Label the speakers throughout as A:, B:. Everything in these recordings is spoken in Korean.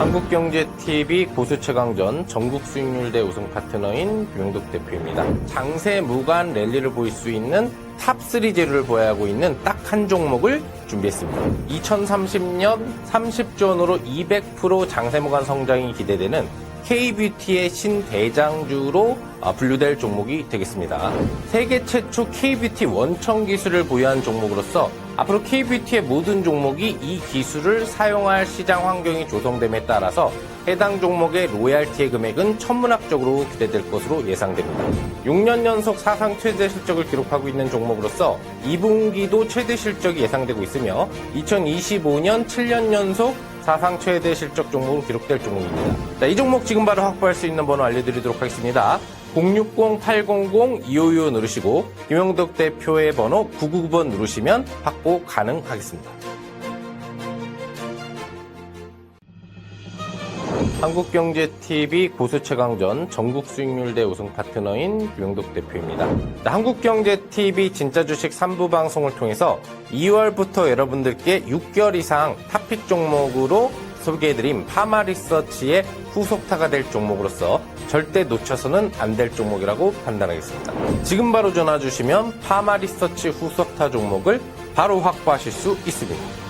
A: 한국경제TV 고수 최강전 전국 수익률대 우승 파트너인 김영덕 대표입니다. 장세 무관 랠리를 보일 수 있는 탑3 재료를 보유하고 있는 딱 한 종목을 준비했습니다. 2030년 30조 원으로 200% 장세 무관 성장이 기대되는 K뷰티의 신대장주로 아, 분류될 종목이 되겠습니다. 세계 최초 K뷰티 원천 기술을 보유한 종목으로서 앞으로 K뷰티의 모든 종목이 이 기술을 사용할 시장 환경이 조성됨에 따라서 해당 종목의 로얄티의 금액은 천문학적으로 기대될 것으로 예상됩니다. 6년 연속 사상 최대 실적을 기록하고 있는 종목으로서 2분기도 최대 실적이 예상되고 있으며 2025년 7년 연속 사상 최대 실적 종목으로 기록될 종목입니다. 자, 이 종목 지금 바로 확보할 수 있는 번호 알려드리도록 하겠습니다. 060-800-2525 누르시고 김영덕 대표의 번호 999번 누르시면 확보 가능하겠습니다. 한국경제TV 고수최강전 전국 수익률 대 우승 파트너인 김영덕 대표입니다. 자, 한국경제TV 진짜 주식 3부 방송을 통해서 2월부터 여러분들께 6개월 이상 탑픽 종목으로 소개해드린 파마리서치의 후속타가 될 종목으로서 절대 놓쳐서는 안 될 종목이라고 판단하겠습니다. 지금 바로 전화 주시면 파마리서치 후속타 종목을 바로 확보하실 수 있습니다.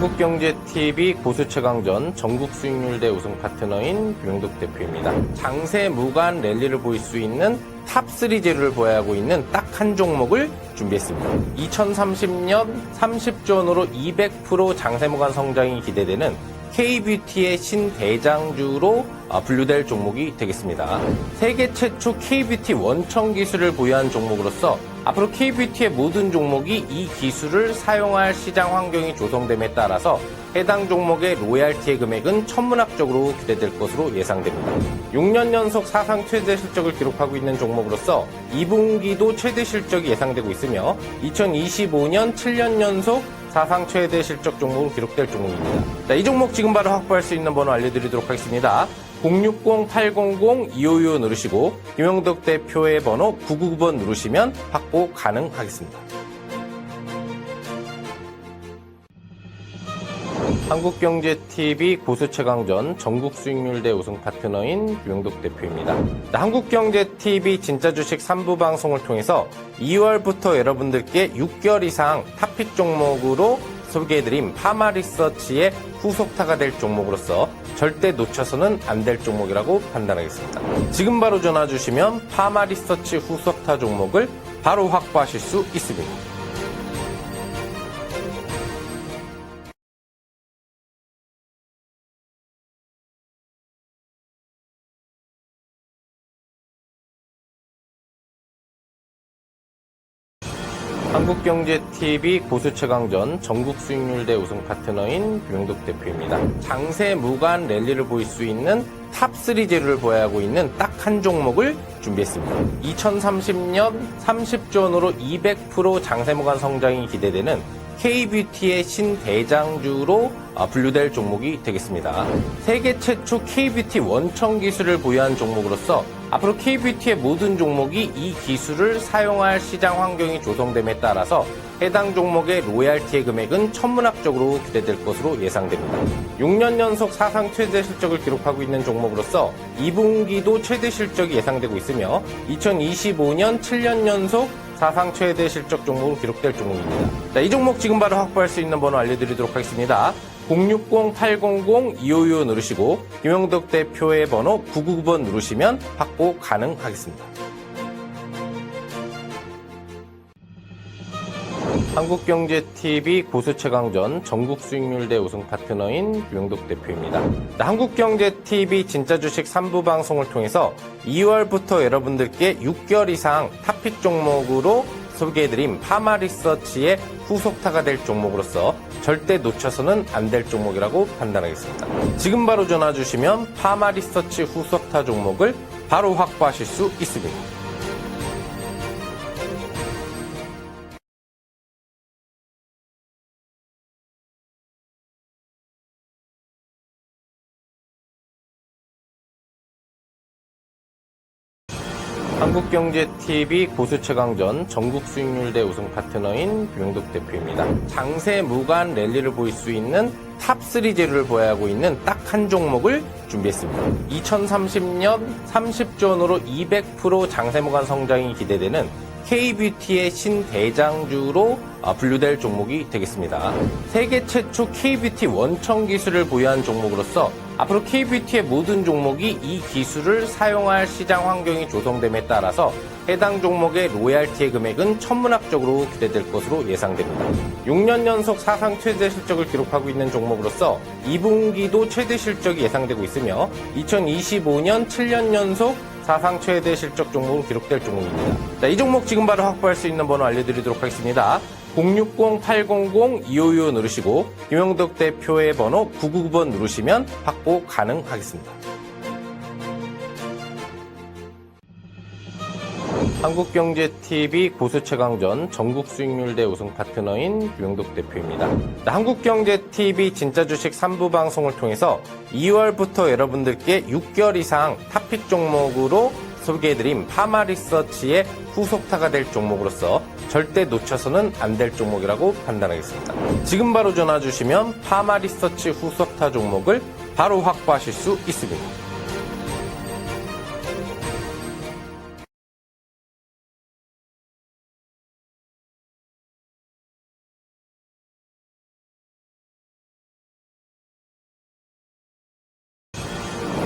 A: 한국경제TV 고수최강전 전국 수익률 대 우승 파트너인 김영덕 대표입니다. 장세 무관 랠리를 보일 수 있는 탑3 재료를 보유하고 있는 딱 한 종목을 준비했습니다. 2030년 30조 원으로 200% 장세 무관 성장이 기대되는 K뷰티의 신대장주로 아, 분류될 종목이 되겠습니다. 세계 최초 K뷰티 원천 기술을 보유한 종목으로서 앞으로 K뷰티의 모든 종목이 이 기술을 사용할 시장 환경이 조성됨에 따라서 해당 종목의 로얄티의 금액은 천문학적으로 기대될 것으로 예상됩니다. 6년 연속 사상 최대 실적을 기록하고 있는 종목으로서 2분기도 최대 실적이 예상되고 있으며 2025년 7년 연속 사상 최대 실적 종목으로 기록될 종목입니다. 자, 이 종목 지금 바로 확보할 수 있는 번호 알려드리도록 하겠습니다. 060-800-2525 누르시고 김영덕 대표의 번호 999번 누르시면 확보 가능하겠습니다. 한국경제TV 고수최강전 전국 수익률 대 우승 파트너인 김영덕 대표입니다. 자, 한국경제TV 진짜 주식 3부 방송을 통해서 2월부터 여러분들께 6개월 이상 탑픽 종목으로 소개해드린 파마리서치의 후속타가 될 종목으로서 절대 놓쳐서는 안 될 종목이라고 판단하겠습니다. 지금 바로 전화 주시면 파마리서치 후속타 종목을 바로 확보하실 수 있습니다. 한국경제TV 고수최강전 전국 수익률대 우승 파트너인 김영덕 대표입니다. 장세 무관 랠리를 보일 수 있는 탑3 재료를 보유하고 있는 딱 한 종목을 준비했습니다. 2030년 30조 원으로 200% 장세 무관 성장이 기대되는 K뷰티의 신대장주로 아, 분류될 종목이 되겠습니다. 세계 최초 K뷰티 원천 기술을 보유한 종목으로서 앞으로 K뷰티의 모든 종목이 이 기술을 사용할 시장 환경이 조성됨에 따라서 해당 종목의 로얄티의 금액은 천문학적으로 기대될 것으로 예상됩니다. 6년 연속 사상 최대 실적을 기록하고 있는 종목으로서 2분기도 최대 실적이 예상되고 있으며 2025년 7년 연속 사상 최대 실적 종목으로 기록될 종목입니다. 자, 이 종목 지금 바로 확보할 수 있는 번호 알려드리도록 하겠습니다. 060-800-2525 누르시고 김영덕 대표의 번호 999번 누르시면 확보 가능하겠습니다. 한국경제TV 고수최강전 전국 수익률대 우승 파트너인 김영덕 대표입니다. 자, 한국경제TV 진짜 주식 3부 방송을 통해서 2월부터 여러분들께 6개월 이상 탑픽 종목으로 소개해드린 파마리서치의 후속타가 될 종목으로서 절대 놓쳐서는 안 될 종목이라고 판단하겠습니다. 지금 바로 전화 주시면 파마리서치 후속타 종목을 바로 확보하실 수 있습니다. 한국경제TV 고수최강전 전국 수익률대 우승 파트너인 김영덕 대표입니다. 장세 무관 랠리를 보일 수 있는 탑3 재료를 보유하고 있는 딱 한 종목을 준비했습니다. 2030년 30조 원으로 200% 장세 무관 성장이 기대되는 K뷰티의 신대장주로 아, 분류될 종목이 되겠습니다. 세계 최초 K뷰티 원천 기술을 보유한 종목으로서 앞으로 K뷰티의 모든 종목이 이 기술을 사용할 시장 환경이 조성됨에 따라서 해당 종목의 로얄티의 금액은 천문학적으로 기대될 것으로 예상됩니다. 6년 연속 사상 최대 실적을 기록하고 있는 종목으로서 2분기도 최대 실적이 예상되고 있으며 2025년 7년 연속 사상 최대 실적 종목으로 기록될 종목입니다. 자, 이 종목 지금 바로 확보할 수 있는 번호 알려드리도록 하겠습니다. 060-800-2525 누르시고 김영덕 대표의 번호 999번 누르시면 확보 가능하겠습니다. 한국경제TV 고수최강전 전국 수익률 대 우승 파트너인 김영덕 대표입니다. 자, 한국경제TV 진짜 주식 3부 방송을 통해서 2월부터 여러분들께 6개월 이상 탑픽 종목으로 소개해드린 파마 리서치의 후속타가 될 종목으로서 절대 놓쳐서는 안 될 종목이라고 판단하겠습니다. 지금 바로 전화 주시면 파마 리서치 후속타 종목을 바로 확보하실 수 있습니다.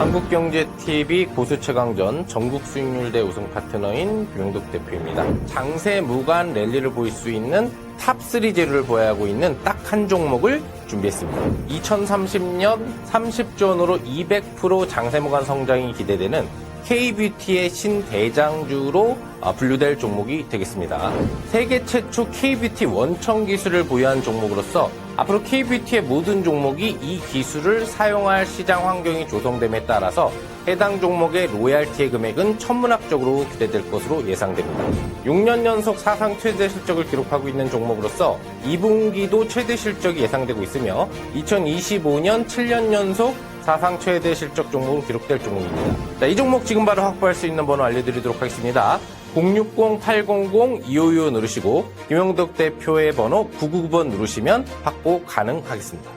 A: 한국경제TV 고수최강전 전국 수익률대 우승 파트너인 김영덕 대표입니다. 장세 무관 랠리를 보일 수 있는 탑3 재료를 보유하고 있는 딱 한 종목을 준비했습니다. 2030년 30조 원으로 200% 장세 무관 성장이 기대되는 K뷰티의 신대장주로 아, 분류될 종목이 되겠습니다. 세계 최초 K뷰티 원천 기술을 보유한 종목으로서 앞으로 K뷰티의 모든 종목이 이 기술을 사용할 시장 환경이 조성됨에 따라서 해당 종목의 로얄티의 금액은 천문학적으로 기대될 것으로 예상됩니다. 6년 연속 사상 최대 실적을 기록하고 있는 종목으로서 2분기도 최대 실적이 예상되고 있으며 2025년 7년 연속 사상 최대 실적 종목으로 기록될 종목입니다. 자, 이 종목 지금 바로 확보할 수 있는 번호 알려드리도록 하겠습니다. 060-800-2525 누르시고 김영덕 대표의 번호 999번 누르시면 확보 가능하겠습니다.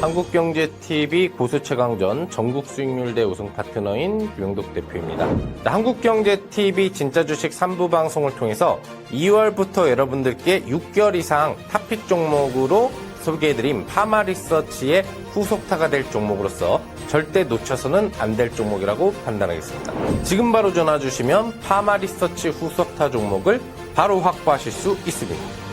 A: 한국경제TV 고수최강전 전국 수익률 대 우승 파트너인 김영덕 대표입니다. 자, 한국경제TV 진짜 주식 3부 방송을 통해서 2월부터 여러분들께 6개월 이상 탑픽 종목으로 소개해드린 파마리서치의 후속타가 될 종목으로서 절대 놓쳐서는 안 될 종목이라고 판단하겠습니다. 지금 바로 전화 주시면 파마 리서치 후속타 종목을 바로 확보하실 수 있습니다.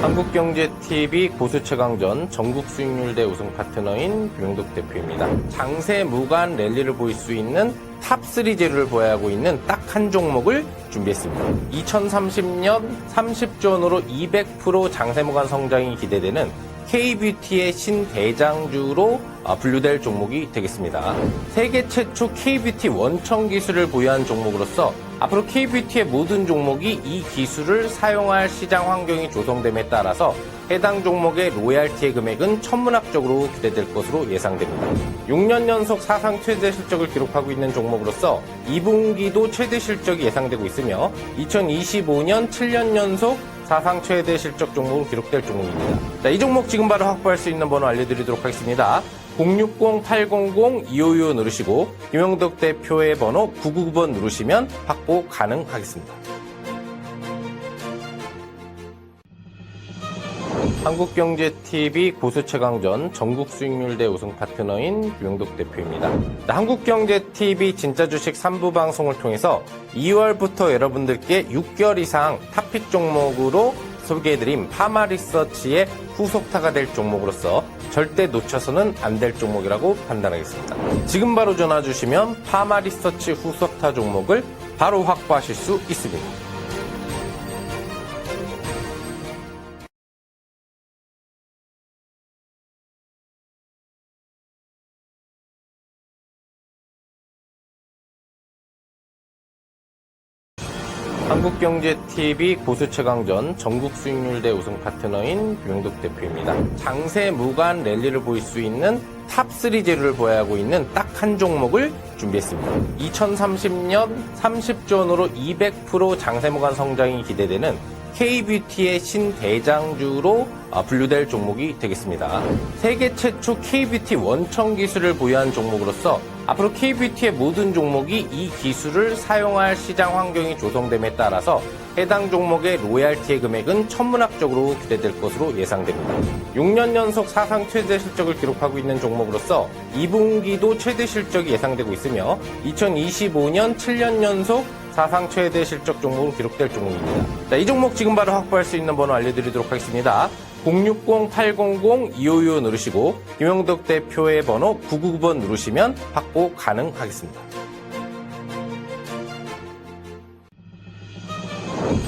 A: 한국경제TV 고수최강전 전국 수익률 대 우승 파트너인 김영덕 대표입니다. 장세 무관 랠리를 보일 수 있는 탑3 재료를 보유하고 있는 딱 한 종목을 준비했습니다. 2030년 30조 원으로 200% 장세 무관 성장이 기대되는 K뷰티의 신대장주로 아, 분류될 종목이 되겠습니다. 세계 최초 K뷰티 원천 기술을 보유한 종목으로서 앞으로 K뷰티의 모든 종목이 이 기술을 사용할 시장 환경이 조성됨에 따라서 해당 종목의 로얄티의 금액은 천문학적으로 기대될 것으로 예상됩니다. 6년 연속 사상 최대 실적을 기록하고 있는 종목으로서 2분기도 최대 실적이 예상되고 있으며 2025년 7년 연속 사상 최대 실적 종목으로 기록될 종목입니다. 자, 이 종목 지금 바로 확보할 수 있는 번호 알려드리도록 하겠습니다. 060-800-2525 누르시고 김영덕 대표의 번호 999번 누르시면 확보 가능하겠습니다. 한국경제TV 고수최강전 전국 수익률대 우승 파트너인 김영덕 대표입니다. 자, 한국경제TV 진짜 주식 3부 방송을 통해서 2월부터 여러분들께 6개월 이상 탑픽 종목으로 소개해드린 파마리서치의 후속타가 될 종목으로서 절대 놓쳐서는 안 될 종목이라고 판단하겠습니다. 지금 바로 전화 주시면 파마리서치 후속타 종목을 바로 확보하실 수 있습니다. 한국경제TV 고수 최강전 전국 수익률대 우승 파트너인 김영덕 대표입니다. 장세 무관 랠리를 보일 수 있는 탑3 재료를 보유하고 있는 딱 한 종목을 준비했습니다. 2030년 30조 원으로 200% 장세 무관 성장이 기대되는 K뷰티의 신대장주로 아, 분류될 종목이 되겠습니다. 세계 최초 K뷰티 원천 기술을 보유한 종목으로서 앞으로 K뷰티의 모든 종목이 이 기술을 사용할 시장 환경이 조성됨에 따라서 해당 종목의 로얄티의 금액은 천문학적으로 기대될 것으로 예상됩니다. 6년 연속 사상 최대 실적을 기록하고 있는 종목으로서 2분기도 최대 실적이 예상되고 있으며 2025년 7년 연속 사상 최대 실적 종목으로 기록될 종목입니다. 자, 이 종목 지금 바로 확보할 수 있는 번호 알려드리도록 하겠습니다. 060-800-2525 누르시고 김영덕 대표의 번호 999번 누르시면 확보 가능하겠습니다.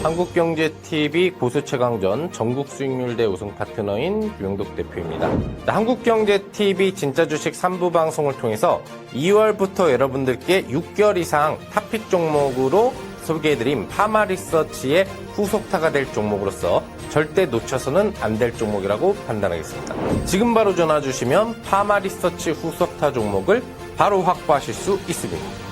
A: 한국경제TV 고수최강전 전국 수익률대 우승 파트너인 김영덕 대표입니다. 자, 한국경제TV 진짜 주식 3부 방송을 통해서 2월부터 여러분들께 6개월 이상 탑픽 종목으로 소개해드린 파마리서치의 후속타가 될 종목으로서 절대 놓쳐서는 안 될 종목이라고 판단하겠습니다. 지금 바로 전화 주시면 파마리서치 후속타 종목을 바로 확보하실 수 있습니다.